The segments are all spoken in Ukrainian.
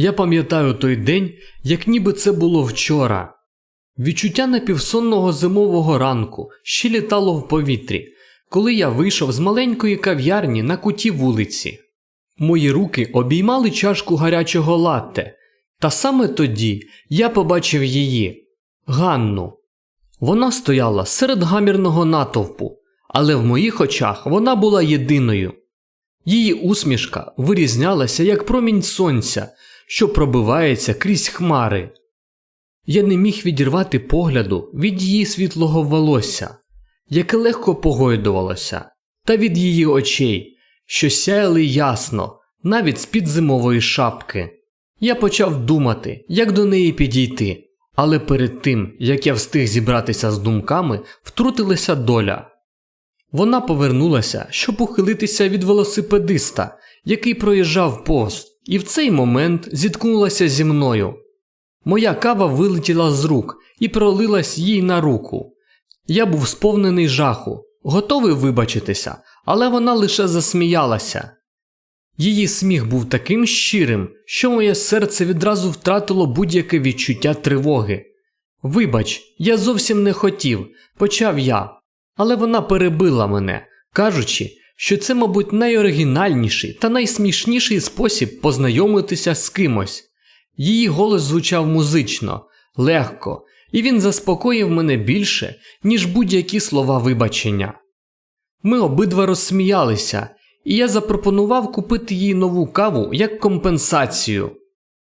Я пам'ятаю той день, як ніби це було вчора. Відчуття напівсонного зимового ранку ще літало в повітрі, коли я вийшов з маленької кав'ярні на куті вулиці. Мої руки обіймали чашку гарячого латте, та саме тоді я побачив її Ганну. Вона стояла серед гамірного натовпу, але в моїх очах вона була єдиною. Її усмішка вирізнялася як промінь сонця, що пробивається крізь хмари. Я не міг відірвати погляду від її світлого волосся, яке легко погойдувалося, та від її очей, що сяяли ясно, навіть з-під зимової шапки. Я почав думати, як до неї підійти, але перед тим, як я встиг зібратися з думками, втрутилася доля. Вона повернулася, щоб ухилитися від велосипедиста, який проїжджав повз, і в цей момент зіткнулася зі мною. Моя кава вилетіла з рук і пролилась їй на руку. Я був сповнений жаху, готовий вибачитися, але вона лише засміялася. Її сміх був таким щирим, що моє серце відразу втратило будь-яке відчуття тривоги. Вибач, я зовсім не хотів, почав я, але вона перебила мене, кажучи, що це, мабуть, найоригінальніший та найсмішніший спосіб познайомитися з кимось. Її голос звучав музично, легко, і він заспокоїв мене більше, ніж будь-які слова вибачення. Ми обидва розсміялися, і я запропонував купити їй нову каву як компенсацію.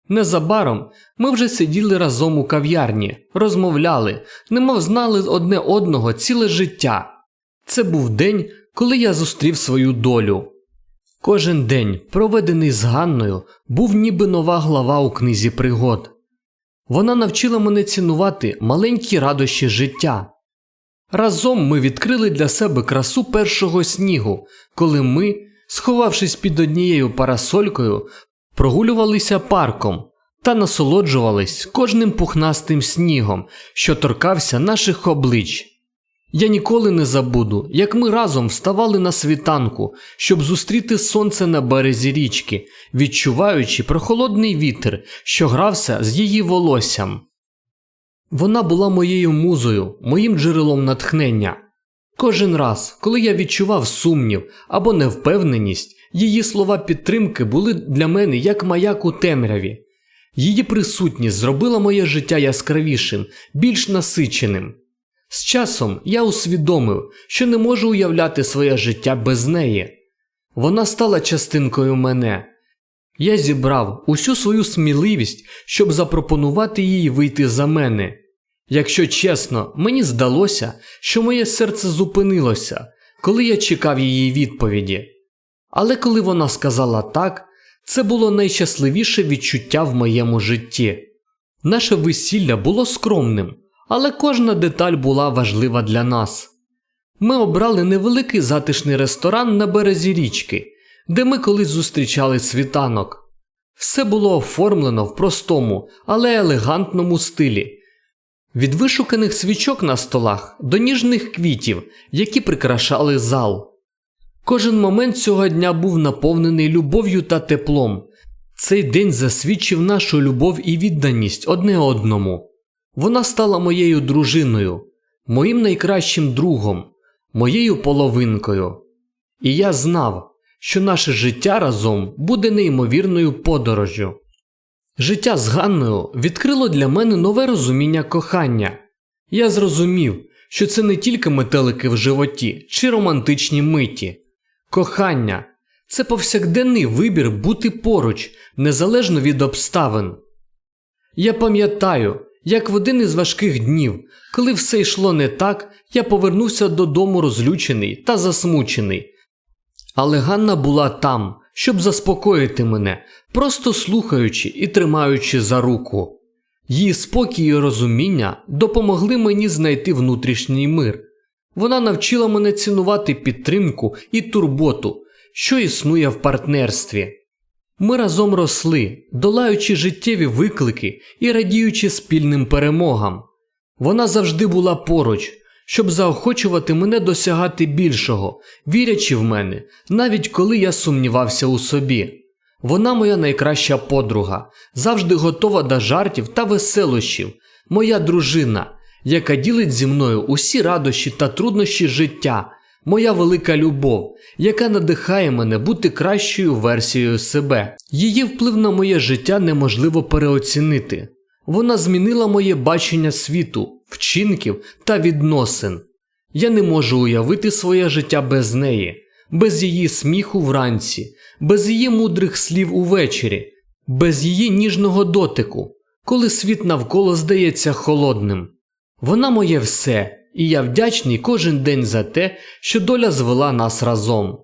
Незабаром ми вже сиділи разом у кав'ярні, розмовляли, немов знали одне одного ціле життя. Це був день, коли я зустрів свою долю. Кожен день, проведений з Ганною, був ніби нова глава у книзі пригод. Вона навчила мене цінувати маленькі радощі життя. Разом ми відкрили для себе красу першого снігу, коли ми, сховавшись під однією парасолькою, прогулювалися парком та насолоджувались кожним пухнастим снігом, що торкався наших облич. Я ніколи не забуду, як ми разом вставали на світанку, щоб зустріти сонце на березі річки, відчуваючи прохолодний вітер, що грався з її волоссям. Вона була моєю музою, моїм джерелом натхнення. Кожен раз, коли я відчував сумнів або невпевненість, її слова підтримки були для мене як маяк у темряві. Її присутність зробила моє життя яскравішим, більш насиченим. З часом я усвідомив, що не можу уявляти своє життя без неї. Вона стала частинкою мене. Я зібрав усю свою сміливість, щоб запропонувати їй вийти за мене. Якщо чесно, мені здалося, що моє серце зупинилося, коли я чекав її відповіді. Але коли вона сказала так, це було найщасливіше відчуття в моєму житті. Наше весілля було скромним, але кожна деталь була важлива для нас. Ми обрали невеликий затишний ресторан на березі річки, де ми колись зустрічали світанок. Все було оформлено в простому, але елегантному стилі. Від вишуканих свічок на столах до ніжних квітів, які прикрашали зал. Кожен момент цього дня був наповнений любов'ю та теплом. Цей день засвідчив нашу любов і відданість одне одному. Вона стала моєю дружиною, моїм найкращим другом, моєю половинкою. І я знав, що наше життя разом буде неймовірною подорожжю. Життя з Ганною відкрило для мене нове розуміння кохання. Я зрозумів, що це не тільки метелики в животі чи романтичні миті. Кохання це повсякденний вибір бути поруч, незалежно від обставин. Я пам'ятаю, як в один із важких днів, коли все йшло не так, я повернувся додому розлючений та засмучений. Але Ганна була там, щоб заспокоїти мене, просто слухаючи і тримаючи за руку. Її спокій і розуміння допомогли мені знайти внутрішній мир. Вона навчила мене цінувати підтримку і турботу, що існує в партнерстві. Ми разом росли, долаючи життєві виклики і радіючи спільним перемогам. Вона завжди була поруч, щоб заохочувати мене досягати більшого, вірячи в мене, навіть коли я сумнівався у собі. Вона моя найкраща подруга, завжди готова до жартів та веселощів, моя дружина, яка ділить зі мною усі радощі та труднощі життя, моя велика любов, яка надихає мене бути кращою версією себе. Її вплив на моє життя неможливо переоцінити. Вона змінила моє бачення світу, вчинків та відносин. Я не можу уявити своє життя без неї, без її сміху вранці, без її мудрих слів увечері, без її ніжного дотику, коли світ навколо здається холодним. Вона моє все, і я вдячний кожен день за те, що доля звела нас разом.